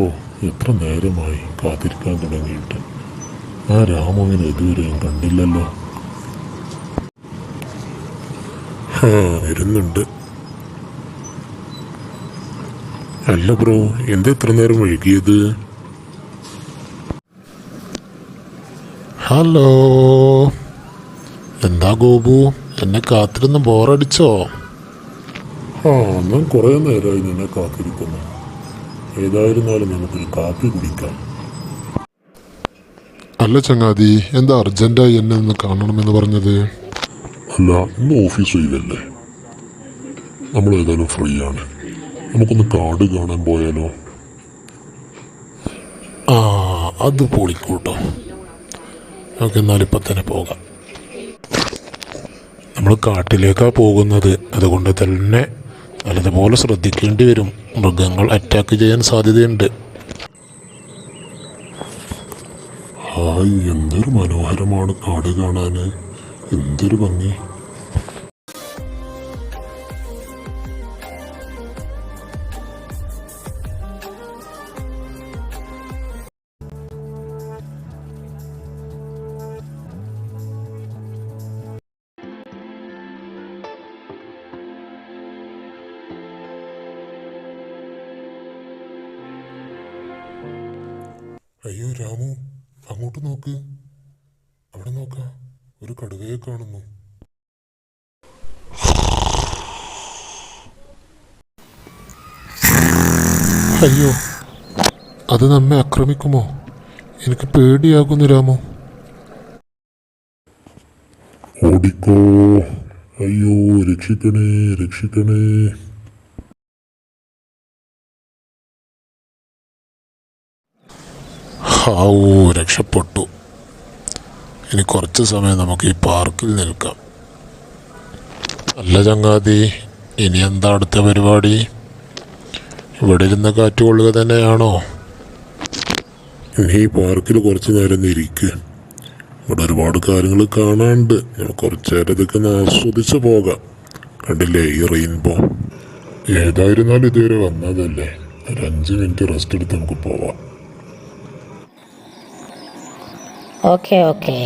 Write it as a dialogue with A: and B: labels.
A: ഓ എത്ര നേരമായി കാത്തിരിക്കാൻ തുടങ്ങിയിട്ട്. ആ രാമുവിനെ ഇതുവരെയും കണ്ടില്ലല്ലോ. ഹാ വരുന്നുണ്ട്. അല്ല ബ്രോ എന്താ ഇത്ര നേരം വൈകിയത്? ഹലോ. എന്താ ഗോപു എന്നെ കാത്തിരുന്ന് ബോറടിച്ചോ ആ ഞാൻ കുറേ നേരമായി നിന്നെ കാത്തിരിക്കുന്നു. ഏതായിരുന്നാലും നമുക്കൊരു കാപ്പി കുടിക്കാം.
B: അല്ല ചങ്ങാതി എന്താ അർജന്റായി എന്നെ ഒന്ന് കാണണമെന്ന് പറഞ്ഞത്?
A: അല്ല ഇന്ന് ഓഫീസ് ഒഴിവല്ലേ നമ്മൾ ഏതായാലും ഫ്രീ ആണ് നമുക്കൊന്ന് കാട് കാണാൻ പോയാലോ? ആ അത് പൊളിക്കൂട്ടോ. നമുക്ക് എന്നാലിപ്പോൾ തന്നെ പോകാം. നമ്മൾ കാട്ടിലേക്കാണ് പോകുന്നത്. അതുകൊണ്ട് തന്നെ നല്ലതുപോലെ ശ്രദ്ധിക്കേണ്ടി വരും. മൃഗങ്ങൾ അറ്റാക്ക് ചെയ്യാൻ സാധ്യതയുണ്ട്. ഹായ് എന്തൊരു മനോഹരമാണ് കാട് കാണാൻ. എന്തൊരു ഭംഗി. അയ്യോ രാമു അങ്ങോട്ട് നോക്ക്. അവിടെ നോക്ക. ഒരു കടുവയെ കാണുന്നു.
B: അയ്യോ അത് നമ്മെ ആക്രമിക്കുമോ? എനിക്ക് പേടിയാകുന്നു രാമു.
A: ഓടിക്കോ. അയ്യോ രക്ഷിക്കണേ രക്ഷിക്കണേ.
B: ഹാവൂ രക്ഷപ്പെട്ടു. ഇനി കുറച്ച് സമയം നമുക്ക് ഈ പാർക്കിൽ നിൽക്കാം. അല്ല ചങ്ങാതി ഇനി എന്താ അടുത്ത പരിപാടി? ഇവിടെ ഇരുന്ന് കാറ്റ് കൊള്ളുക തന്നെയാണോ?
A: ഇനി ഈ പാർക്കിൽ കുറച്ച് നേരം ഇരിക്കുക ഇവിടെ ഒരുപാട് കാര്യങ്ങൾ കാണാണ്ട് കുറച്ച് നേരം ഇതൊക്കെ ആസ്വദിച്ച് പോകാം. കണ്ടില്ലേ ഈ റെയിൻബോ? ഏതായിരുന്നാലും ഇതുവരെ വന്നതല്ലേ? ഒരു അഞ്ച് മിനിറ്റ് റെസ്റ്റ് എടുത്ത് നമുക്ക് പോവാം.
C: Okay okay